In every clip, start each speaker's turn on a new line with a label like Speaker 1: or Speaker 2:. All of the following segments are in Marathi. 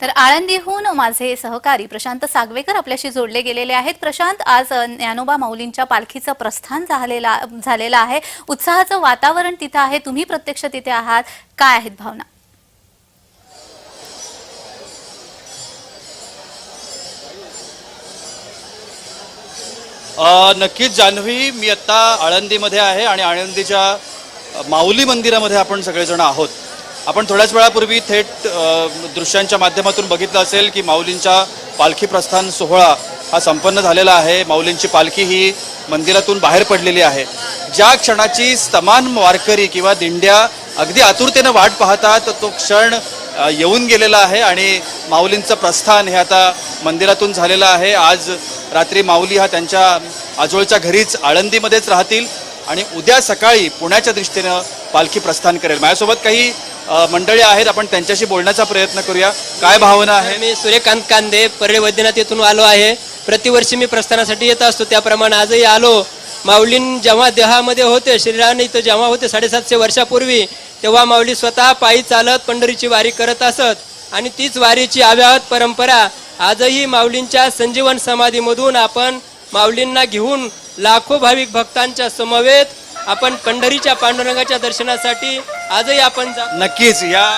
Speaker 1: तर आळंदीहून माझे सहकारी प्रशांत सागवेकर आपल्याशी जोडले गेलेले आहेत. प्रशांत आज ज्ञानोबा माऊलींच्या पालखीचं प्रस्थान झालेला झालेलं आहे. उत्साहाचं वातावरण तिथं आहे. तुम्ही प्रत्यक्ष तिथे आहात. काय आहेत भावना?
Speaker 2: नक्कीच जान्हवी मी आत्ता आळंदीमध्ये आहे आणि आळंदीच्या माऊली मंदिरामध्ये आपण सगळेजण आहोत. आपण थोड्याच वेळापूर्वी थेट दृश्यांच्या माध्यमातून बघितलं असेल की माऊलींचा पालखी प्रस्थान सोहळा हा संपन्न झालेला आहे. माऊलींची पालखी ही मंदिरातून बाहेर पडलेली आहे. ज्या क्षणाची समान वारकरी किंवा दिंड्या अगदी आतुरतेनं वाट पाहतात तो क्षण येऊन गेलेला आहे आणि माऊलींचं प्रस्थान हे आता मंदिरातून झालेलं आहे. आज रात्री माऊली हा त्यांच्या आजोळच्या घरीच आळंदीमध्येच राहतील आणि उद्या सकाळी पुण्याच्या दृष्टीनं पालखी प्रस्थान करेल. माझ्यासोबत काही मंडळी आहेत आपण त्यांच्याशी बोलण्याचा प्रयत्न करूया. काय भावना आहे?
Speaker 3: मी सूर्यकांत कांदे परळी वैद्यनाथ येथून आलो आहे. प्रतिवर्षी मी प्रस्थानासाठी येत असतो. त्याप्रमाणे आजही आलो. माऊलीं जेव्हा देहामध्ये होते शरीराने इथं जेव्हा होते साडेसातशे वर्षापूर्वी तेव्हा माऊली स्वतः पायी चालत पंढरीची वारी करत असत. आणि तीच वारीची अव्याहत परंपरा आजही माऊलींच्या संजीवन समाधीमधून आपण माऊलींना घेऊन लाखो भाविक भक्तांच्या समवेत आपण पंढरीच्या पांडुरंगाच्या दर्शनासाठी आजही आपण जा
Speaker 2: नक्कीच या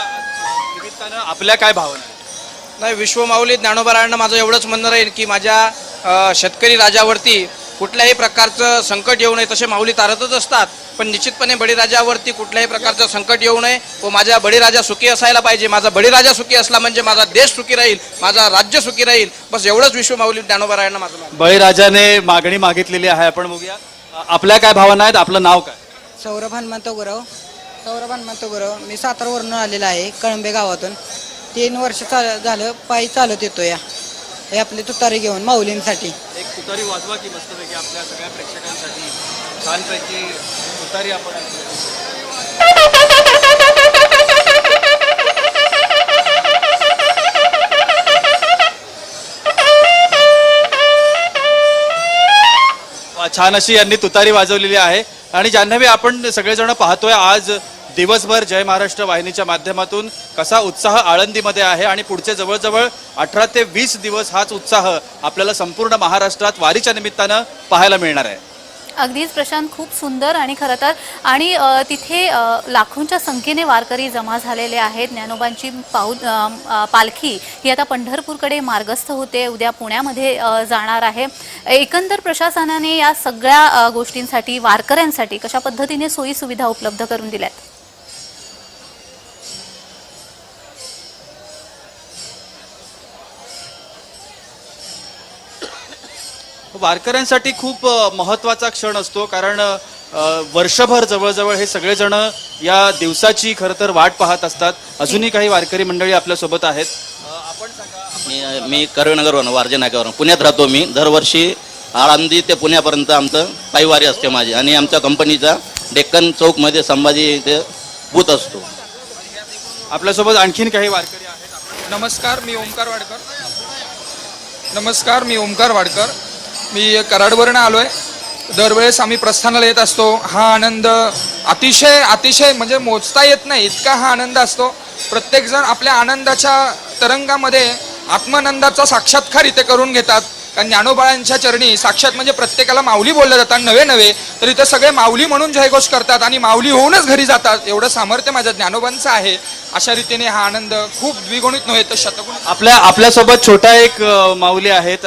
Speaker 2: निमित्तानं आपल्या काय भावना आहेत?
Speaker 4: नाही विश्वमाऊली ज्ञानोबारायांना माझं एवढंच म्हणणं राहील की माझ्या अ, शेतकरी राजावरती कुठल्याही प्रकारचं संकट येऊ नये तसे माऊली तारतच असतात. पण निश्चितपणे बळीराजावरती कुठल्याही प्रकारचं संकट येऊ नये व माझ्या बळीराजा सुखी असायला पाहिजे. माझा बळीराजा सुखी असला म्हणजे माझा देश सुखी राहील माझा राज्य सुखी राहील. बस एवढंच विश्वमाऊली ज्ञानोबारायांना माझं म्हणणं.
Speaker 2: बळीराजाने मागणी मागितलेली आहे. आपण बघूया. आपल्या काय भावना आहेत? आपलं नाव काय?
Speaker 5: सौरभ हनुमंत गुरव. सौरभ हनुमंत गुरव. मी सातारवरून आलेला आहे कळंबे गावातून. तीन वर्ष चाल झालं पायी चालत येतो या हे आपले तुतारी घेऊन माऊलींसाठी.
Speaker 2: एक तुतारी वाजवा की मस्तपैकी आपल्या सगळ्या प्रेक्षकांसाठी. छानपैकी तुतारी आपण ऐकूया. छान अशी यांनी तुतारी वाजवलेली आहे. आणि जान्हवी आपण सगळेजण पाहतोय आज दिवसभर जय महाराष्ट्र वाहिनीच्या माध्यमातून कसा उत्साह आळंदीमध्ये आहे आणि पुढचे जवळजवळ अठरा ते वीस दिवस हाच उत्साह आपल्याला संपूर्ण महाराष्ट्रात वारीच्या निमित्तानं पाहायला मिळणार आहे.
Speaker 1: अगदीच प्रशांत खूप सुंदर आणि खरं तर आणि तिथे लाखोंच्या संख्येने वारकरी जमा झालेले आहेत. ज्ञानोबांची पाऊ पालखी ही आता पंढरपूरकडे मार्गस्थ होते उद्या पुण्यामध्ये जाणार आहे. एकंदर प्रशासनाने या सगळ्या गोष्टींसाठी वारकऱ्यांसाठी कशा पद्धतीने सोयी सुविधा उपलब्ध करून दिल्यात?
Speaker 2: वारकऱ्यांसाठी खूप महत्त्वाचा क्षण असतो. कारण वर्षभर जवळजवळ हे सगळेजण या दिवसाची खरं तर वाट पाहत असतात. अजूनही काही वारकरी मंडळी आपल्यासोबत आहेत.
Speaker 6: मी मी कर्वेनगरवरून वारजे नाक्यावरून. पुण्यात राहतो मी. दरवर्षी आळंदी ते पुण्यापर्यंत आमचं पायवारी असते माझी. आणि आमच्या कंपनीचा डेक्कन चौकमध्ये संभाजी ते बूथ असतो.
Speaker 2: आपल्यासोबत आणखीन काही वारकरी आहेत.
Speaker 7: नमस्कार मी ओमकार वाडकर. नमस्कार मी ओमकार वाडकर. मी कराडवरनं आलो आहे दरवेळेस आम्ही प्रस्थानाला येत असतो. हा आनंद अतिशय अतिशय म्हणजे मोजता येत नाही इतका हा आनंद असतो. प्रत्येकजण आपल्या आनंदाच्या तरंगामध्ये आत्मानंदाचा साक्षात्कार इथे करून घेतात. कारण ज्ञानोबाळांच्या चरणी साक्षात म्हणजे प्रत्येकाला माऊली बोलल्या जातात नवे नवे. तर इथं सगळे माऊली म्हणून जयघोष करतात आणि माऊली होऊनच घरी जातात. एवढं सामर्थ्य माझ्या ज्ञानोबांचं आहे. अशा रीतीने हा आनंद खूप द्विगुणित नव्हे तर शतगुण
Speaker 2: आपल्या आपल्यासोबत छोटा एक माऊली आहेत.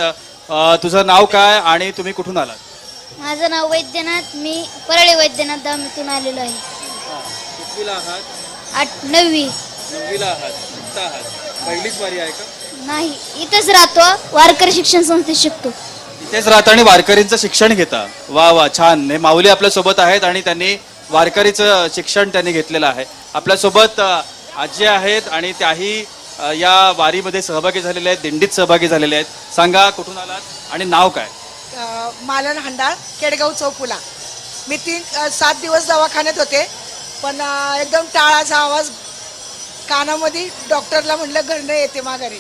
Speaker 2: अ, तुझं नाव काय आणि तुम्ही कुठून आलात?
Speaker 8: माझं नाव वैद्यनाथ. मी परळी वैद्यनाथ धामीतून आलेलो आहे.
Speaker 2: कितवीला आहात?
Speaker 8: आठ नववी.
Speaker 2: नववीला आहात. आहात? पहिलीच वारी आहे का?
Speaker 8: नाही इथंच राहतो. वारकरी शिक्षण संस्थेत शिकतो.
Speaker 2: इथेच राहता आणि वारकरींचं शिक्षण घेता. वा वा छान. हे माऊली आपल्यासोबत आहेत आणि त्यांनी वारकरीचं शिक्षण त्यांनी घेतलेलं आहे. आपल्यासोबत अ, आजी आहेत आणि त्याही या वारीमध्ये सहभागी झालेल्या आहेत दिंडीत सहभागी झालेल्या आहेत. सांगा कुठून आलात आणि नाव काय?
Speaker 9: मालन हंडाळ केडगाव चौपुला मी तीन सात दिवस दवाखान्यात होते पण एकदम टाळाचा आवाज कानामध्ये डॉक्टरला म्हटलं घरनं येते माघारी.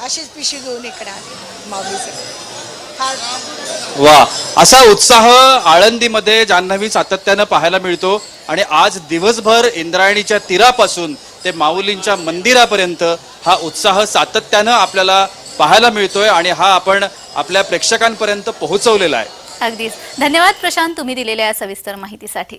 Speaker 9: अशीच पिशी घेऊन इकडे आले माऊलीचं.
Speaker 2: वा. असा उत्साह आळंदीमध्ये जान्हवी सातत्यानं पाहायला मिळतो आणि आज दिवसभर इंद्रायणीच्या तीरापासून ते माऊलींच्या मंदिरापर्यंत हा उत्साह सातत्यानं आपल्याला पाहायला मिळतोय आणि हा आपण आपल्या प्रेक्षकांपर्यंत पोहोचवलेला आहे.
Speaker 1: अगदीच. धन्यवाद प्रशांत तुम्ही दिलेल्या सविस्तर माहितीसाठी.